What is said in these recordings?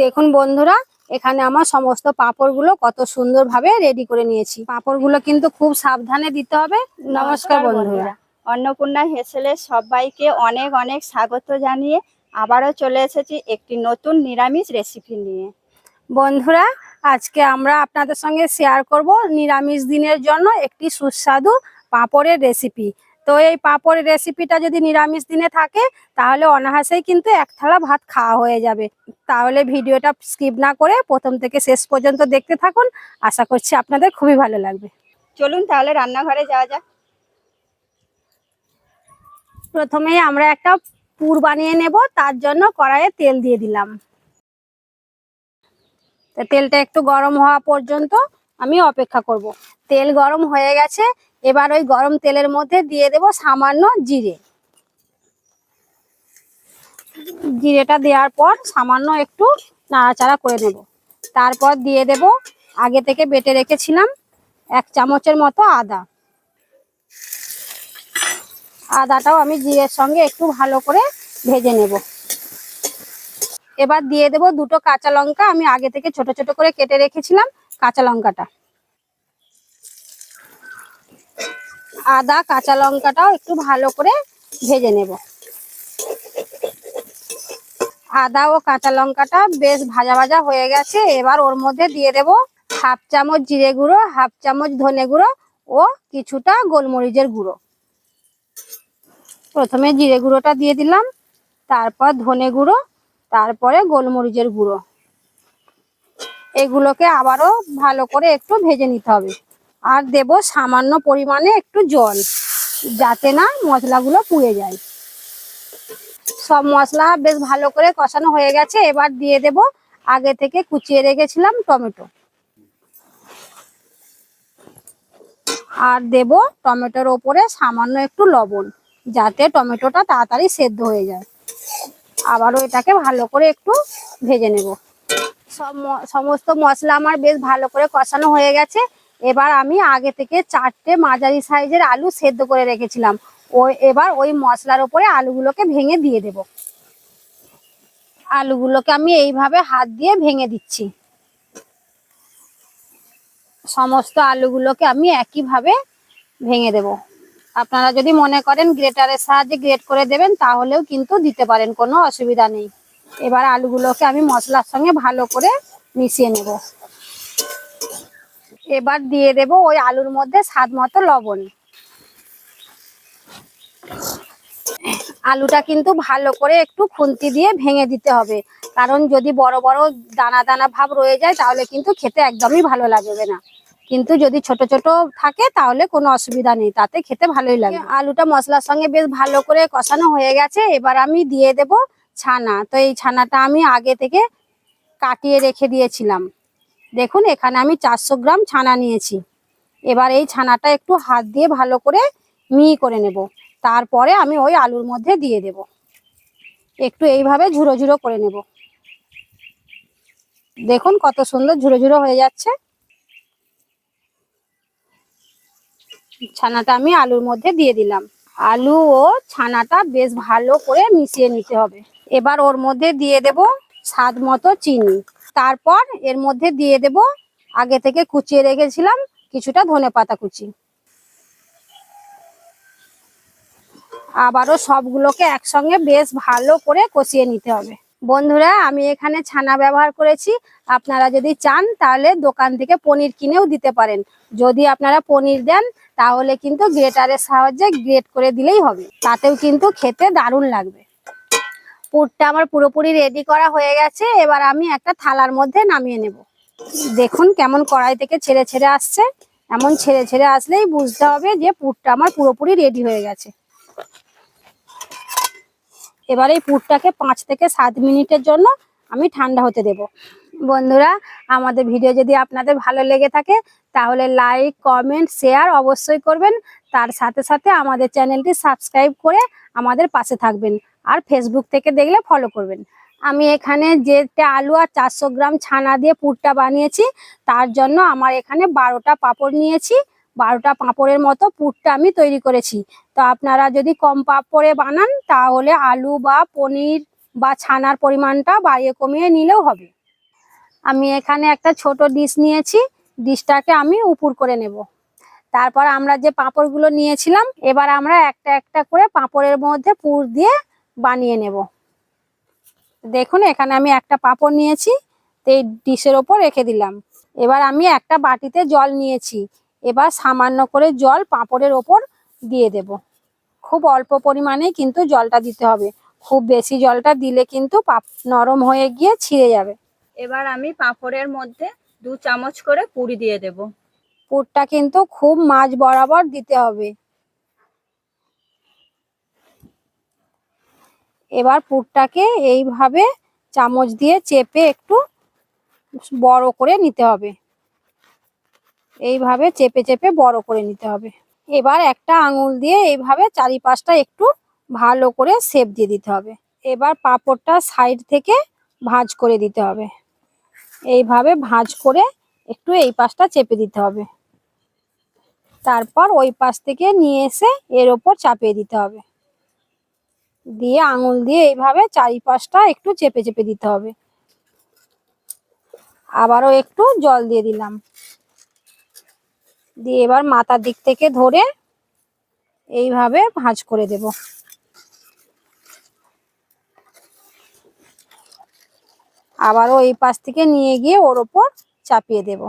দেখুন বন্ধুরা এখানে আমার সমস্ত পাঁপড়গুলো কত সুন্দরভাবে রেডি করে নিয়েছি। পাঁপড়গুলো কিন্তু খুব সাবধানে দিতে হবে। নমস্কার বন্ধুরা। অন্নপূর্ণা হেসেলে সবাইকে অনেক অনেক স্বাগত জানিয়ে আবারও চলে এসেছি একটি নতুন নিরামিষ রেসিপি নিয়ে। বন্ধুরা আজকে আমরা আপনাদের সঙ্গে শেয়ার করব নিরামিষ দিনের জন্য একটি সুস্বাদু পাঁপড়ের রেসিপি তো এই পাঁপড়ের রেসিপিটা যদি নিরামিষ দিনে থাকে, তাহলে অনাহাসেই কিন্তু এক থালা ভাত খাওয়া হয়ে যাবে। তাহলে ভিডিওটা স্কিপ না করে প্রথম থেকে শেষ পর্যন্ত দেখতে থাকুন। আশা করছি আপনাদের খুবই ভালো লাগবে। চলুন তাহলে রান্নাঘরে যাওয়া যাক। প্রথমেই আমরা একটা পুর বানিয়ে নেব, তার জন্য কড়াইয়ে তেল দিয়ে দিলাম। তেলটা একটু গরম হওয়া পর্যন্ত আমি অপেক্ষা করব। তেল গরম হয়ে গেছে, এবার ওই গরম তেলের মধ্যে দিয়ে দেব সামান্য জিরে। জিরেটা দেওয়ার পর সামান্য একটু নাড়াচাড়া করে নেব। তারপর দিয়ে দেব, আগে থেকে বেটে রেখেছিলাম এক চামচের মতো আদা। আদাটাও আমি জিরের সঙ্গে একটু ভালো করে ভেজে নেব। এবার দিয়ে দেব দুটো কাঁচা লঙ্কা, আমি আগে থেকে ছোট ছোট করে কেটে রেখেছিলাম। কাঁচা লঙ্কাটা। আদা, কাঁচা লঙ্কাটাও একটু ভালো করে ভেজে নেব। আদা ও কাঁচা লঙ্কাটা বেশ ভাজা ভাজা হয়ে গেছে, এবার ওর মধ্যে দিয়ে দেব হাফ চামচ জিরে গুঁড়ো, হাফ চামচ ধনে গুঁড়ো ও কিছুটা গোলমরিচের গুঁড়ো। প্রথমে জিরে গুঁড়োটা দিয়ে দিলাম, তারপর ধনে গুঁড়ো, তারপরে গোলমরিচের গুঁড়ো। এগুলোকে আবারও ভালো করে একটু ভেজে নিতে হবে। আর দেব সামান্য পরিমাণে একটু জল, যাতে না মশলাগুলো পুড়ে যায়। সব মশলা বেশ ভালো করে কষানো হয়ে গেছে, এবার দিয়ে দেব আগে থেকে কুচিয়ে রেখেছিলাম টমেটো। আর দেব টমেটোর ওপরে সামান্য একটু লবণ, যাতে টমেটোটা তাড়াতাড়ি সেদ্ধ হয়ে যায়। আবারও এটাকে ভালো করে একটু ভেজে নেব। সমস্ত মশলা আমার বেশ ভালো করে কষানো হয়ে গেছে। এবার আমি আগে থেকে চারটে মাঝারি সাইজের আলু সেদ্ধ করে রেখেছিলাম। ওই এবার ওই মশলার ওপরে আলুগুলোকে ভেঙে দিয়ে দেব। আলুগুলোকে আমি এইভাবে হাত দিয়ে ভেঙে দিচ্ছি। সমস্ত আলুগুলোকে আমি একইভাবে ভেঙে দেব। আপনারা যদি মনে করেন গ্রেটারের সাহায্যে গ্রেট করে দেবেন, তাহলেও কিন্তু দিতে পারেন, কোনো অসুবিধা নেই। এবার আলুগুলোকে আমি মশলার সঙ্গে ভালো করে মিশিয়ে নেব। এবার দিয়ে দেব ওই আলুর মধ্যে স্বাদ মতো লবণ। আলুটা কিন্তু ভালো করে একটু খুন্তি দিয়ে ভেঙে দিতে হবে। কারণ যদি বড় বড় দানা দানা ভাব রয়ে যায়, তাহলে কিন্তু খেতে একদমই ভালো লাগবে না। কিন্তু যদি ছোট ছোট থাকে, তাহলে কোনো অসুবিধা নেই। তাতে খেতে ভালোই লাগে আলুটা মশলার সঙ্গে বেশ ভালো করে কষানো হয়ে গেছে। এবার আমি দিয়ে দেব ছানা। তো এই ছানাটা আমি আগে থেকে কাটিয়ে রেখে দিয়েছিলাম। দেখুন, এখানে আমি চারশো গ্রাম ছানা নিয়েছি। এবার এই ছানাটা একটু হাত দিয়ে ভালো করে মিহি করে নেব। তারপরে আমি ওই আলুর মধ্যে দিয়ে দেব। একটু এইভাবে ঝুরো ঝুরো করে নেব। দেখুন, কত সুন্দর ঝুরো ঝুরো হয়ে যাচ্ছে। ছানাটা আমি আলুর মধ্যে দিয়ে দিলাম। আলু ও ছানাটা বেশ ভালো করে মিশিয়ে নিতে হবে। এবার ওর মধ্যে দিয়ে দেব স্বাদ মতো চিনি। তারপর এর মধ্যে দিয়ে দেব, আগে থেকে কুচিয়ে রেখেছিলাম কিছুটা ধনে পাতা কুচি। আবারও সবগুলোকে একসঙ্গে বেশ ভালো করে কষিয়ে নিতে হবে। বন্ধুরা, আমি এখানে ছানা ব্যবহার করেছি। আপনারা যদি চান, তাহলে দোকান থেকে পনির কিনেও দিতে পারেন। যদি আপনারা পনির দেন, তাহলে কিন্তু গ্রেটারের সাহায্যে গ্রেট করে দিলেই হবে। তাতেও কিন্তু খেতে দারুণ লাগবে। পুরটা আমার পুরোপুরি রেডি করা হয়ে গেছে। এবার আমি একটা থালার মধ্যে নামিয়ে নেব। দেখুন কেমন কড়াই থেকে ছেড়ে ছেড়ে আসছে। এমন ছেড়ে ছেড়ে আসলেই বুঝতে হবে যে পুরটা আমার পুরোপুরি রেডি হয়ে গেছে। এবার এই পুরটাকে পাঁচ থেকে সাত মিনিটের জন্য আমি ঠান্ডা হতে দেব। বন্ধুরা, আমাদের ভিডিও যদি আপনাদের ভালো লেগে থাকে, তাহলে লাইক কমেন্ট শেয়ার অবশ্যই করবেন। তার সাথে সাথে আমাদের চ্যানেলটি সাবস্ক্রাইব করে আমাদের পাশে থাকবেন আর ফেসবুক থেকে দেখলে ফলো করবেন। আমি এখানে যেটা আলু আর চারশো গ্রাম ছানা দিয়ে পুরটা বানিয়েছি, তার জন্য আমার এখানে বারোটা পাঁপড় নিয়েছি। বারোটা পাঁপড়ের মতো পুরটা আমি তৈরি করেছি। তো আপনারা যদি কম পাঁপড়ে বানান, তাহলে আলু বা পনির বা ছানার পরিমাণটা বাড়িয়ে কমিয়ে নিলেও হবে। আমি এখানে একটা ছোট ডিশ নিয়েছি। ডিশটাকে আমি উপুর করে নেব। তারপর আমরা যে পাঁপড়গুলো নিয়েছিলাম, এবার আমরা একটা একটা করে পাঁপড়ের মধ্যে পুর দিয়ে বানিয়ে নেব। দেখুন, এখানে আমি একটা পাঁপড় নিয়েছি, তো এই ডিশের ওপর রেখে দিলাম। এবার আমি একটা বাটিতে জল নিয়েছি, এবার সামান্য করে জল পাঁপড়ের ওপর দিয়ে দেব। খুব অল্প পরিমাণেই কিন্তু জলটা দিতে হবে, খুব বেশি জলটা দিলে কিন্তু পাপ নরম হয়ে গিয়ে ছিঁড়ে যাবে। এবার আমি পাঁপড়ের মধ্যে দু চামচ করে পুরি দিয়ে দেব। পুরটা কিন্তু খুব মাছ বরাবর দিতে হবে। এবার পুরটাকে এইভাবে চামচ দিয়ে চেপে একটু বড় করে নিতে হবে। এইভাবে চেপে চেপে বড় করে নিতে হবে। এবার একটা আঙুল দিয়ে এইভাবে চারিপাশটা একটু ভালো করে শেপ দিয়ে দিতে হবে। এবার পাঁপড়টা সাইড থেকে ভাঁজ করে দিতে হবে। এইভাবে ভাঁজ করে একটু এই পাশটা চেপে দিতে হবে। তারপর ওই পাশ থেকে নিয়ে এসে এর ওপর চাপিয়ে দিতে হবে। দিয়ে আঙুল দিয়ে এইভাবে চারিপাশটা একটু চেপে চেপে দিতে হবে। আবারও একটু জল দিয়ে দিলাম। দিয়ে এবার মাথার দিক থেকে ধরে এইভাবে ভাঁজ করে দেব। আবারও এই পাশ থেকে নিয়ে গিয়ে ওর ওপর চাপিয়ে দেব।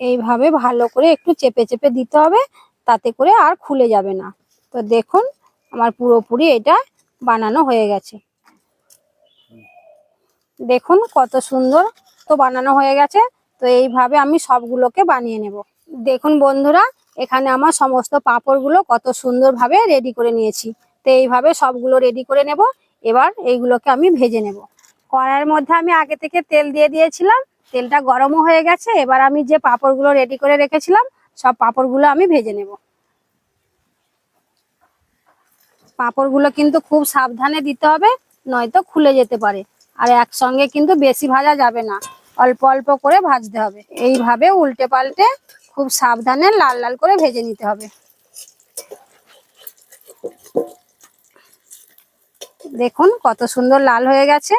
এইভাবে ভালো করে একটু চেপে চেপে দিতে হবে, তাতে করে আর খুলে যাবে না। তো দেখুন, আমার পুরোপুরি এটা বানানো হয়ে গেছে। দেখুন কত সুন্দর তো বানানো হয়ে গেছে। তো এইভাবে আমি সবগুলোকে বানিয়ে নেব। দেখুন বন্ধুরা, এখানে আমার সমস্ত পাঁপড়গুলো কত সুন্দরভাবে রেডি করে নিয়েছি। তো এইভাবে সবগুলো রেডি করে নেব। এবার এইগুলোকে আমি ভেজে নেব। কড়াইয়ের মধ্যে আমি আগে থেকে তেল দিয়ে দিয়েছিলাম। তেলটা গরমও হয়ে গেছে, এবার আমি যে পাঁপড়গুলো রেডি করে রেখেছিলাম, সব পাঁপড়গুলো আমি ভেজে নেব। পাঁপড়গুলো কিন্তু খুব সাবধানে দিতে হবে, নয়তো খুলে যেতে পারে, আর একসঙ্গে কিন্তু বেশি ভাজা যাবে না, অল্প অল্প করে ভাজতে হবে। এইভাবে উল্টে পাল্টে খুব সাবধানে লাল লাল করে ভেজে নিতে হবে। দেখুন কত সুন্দর লাল হয়ে গেছে।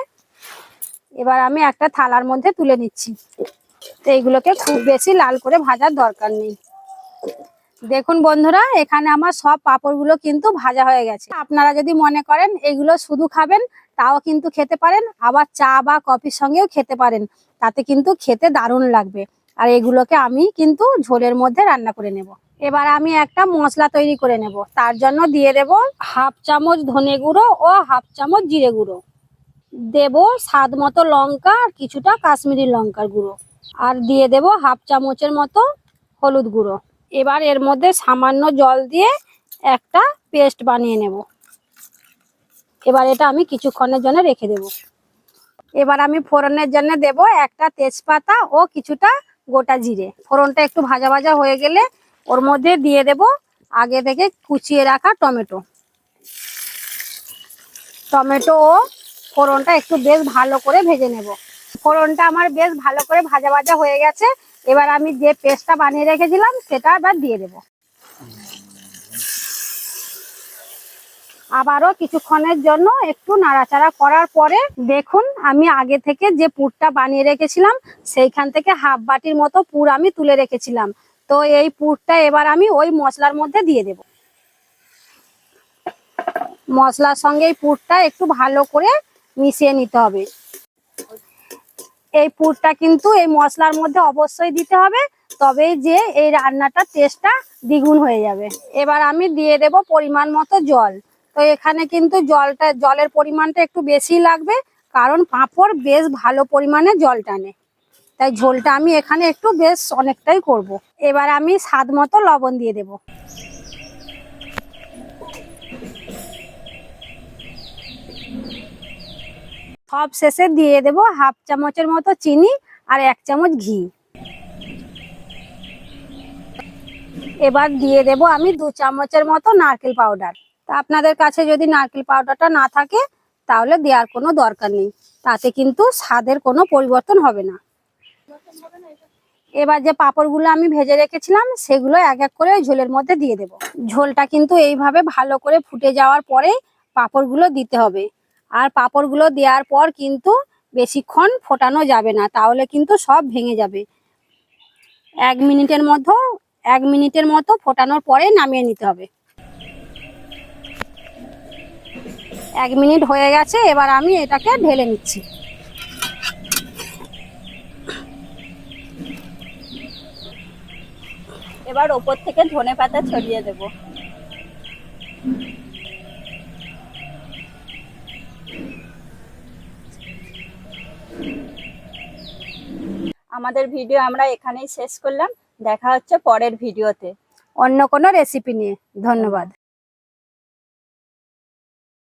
এবার আমি একটা থালার মধ্যে তুলে নিচ্ছি। তো এইগুলোকে খুব বেশি লাল করে ভাজার দরকার নেই। দেখুন বন্ধুরা, এখানে আমার সব পাঁপড়গুলো কিন্তু ভাজা হয়ে গেছে। আপনারা যদি মনে করেন এগুলো শুধু খাবেন, তাও কিন্তু খেতে পারেন, আবার চা বা কফির সঙ্গেও খেতে পারেন, তাতে কিন্তু খেতে দারুণ লাগবে। আর এগুলোকে আমি কিন্তু ঝোলের মধ্যে রান্না করে নেব। এবার আমি একটা মশলা তৈরি করে নেব। তার জন্য দিয়ে দেব হাফ চামচ ধনে গুঁড়ো ও হাফ চামচ জিরে গুঁড়ো। দেব স্বাদ মতো লঙ্কা আর কিছুটা কাশ্মীরি লঙ্কার গুঁড়ো। আর দিয়ে দেব হাফ চামচের মতো হলুদ গুঁড়ো। এবার এর মধ্যে সামান্য জল দিয়ে একটা পেস্ট বানিয়ে নেব। এবার এটা আমি কিছুক্ষণের জন্য রেখে দেব। এবার আমি ফোড়নের জন্য দেব একটা তেজপাতা ও কিছুটা গোটা জিরে। ফোড়নটা একটু ভাজা ভাজা হয়ে গেলে ওর মধ্যে দিয়ে দেব আগে থেকে কুচিয়ে রাখা টমেটো। টমেটো ও ফোড়নটা একটু বেশ ভালো করে ভেজে নেব। ফোড়নটা আমার বেশ ভালো করে ভাজা ভাজা হয়ে গেছে। এবার আমি যে পেস্টটা বানিয়ে রেখেছিলাম, সেটা এবার দিয়ে দেব। আবারও কিছুক্ষণের জন্য একটু নাড়াচাড়া করার পরে দেখুন, আমি আগে থেকে যে পুরটা বানিয়ে রেখেছিলাম, সেইখান থেকে হাফ বাটির মতো পুর আমি তুলে রেখেছিলাম। তো এই পুরটা এবার আমি ওই মশলার মধ্যে দিয়ে দেব। মশলার সঙ্গে এই পুরটা একটু ভালো করে মিশিয়ে নিতে হবে। এই পুরটা কিন্তু এই মশলার মধ্যে অবশ্যই দিতে হবে, তবে যে এই রান্নাটার টেস্টটা দ্বিগুণ হয়ে যাবে। এবার আমি দিয়ে দেব পরিমাণ মতো জল। তো এখানে কিন্তু জলটা, জলের পরিমাণটা একটু বেশি লাগবে, কারণ পাঁপড় বেশ ভালো পরিমাণে জল টানে। তাই ঝোলটা আমি এখানে একটু বেশ অনেকটাই করব। এবার আমি স্বাদ মতো লবণ দিয়ে দেব। সব শেষে দিয়ে দেব হাফ চামচের মতো চিনি আর এক চামচ ঘি। এবার দিয়ে দেব আমি দু চামচের মতো নারকেল পাউডার। তা আপনাদের কাছে যদি নারকেল পাউডারটা না থাকে, তাহলে দেওয়ার কোনো দরকার নেই। তাতে কিন্তু স্বাদের কোনো পরিবর্তন হবে না। এবার যে পাঁপড়গুলো আমি ভেজে রেখেছিলাম, সেগুলো এক এক করে ঝোলের মধ্যে দিয়ে দেব। ঝোলটা কিন্তু এইভাবে ভালো করে ফুটে যাওয়ার পরে পাঁপড়গুলো দিতে হবে। আর পাঁপড়গুলো দেওয়ার পর কিন্তু বেশিক্ষণ ফোটানো যাবে না, তাহলে কিন্তু সব ভেঙে যাবে। এক মিনিটের মতো এক মিনিটের মতো ফোটানোর পরে নামিয়ে নিতে হবে। এক মিনিট হয়ে গেছে, এবার আমি এটাকে ঢেলে নিচ্ছি। এবার ওপর থেকে ধনে পাতা ছড়িয়ে দেব। আমাদের ভিডিও আমরা এখানেই শেষ করলাম। দেখা হচ্ছে পরের ভিডিওতে অন্য কোনো রেসিপি নিয়ে। ধন্যবাদ।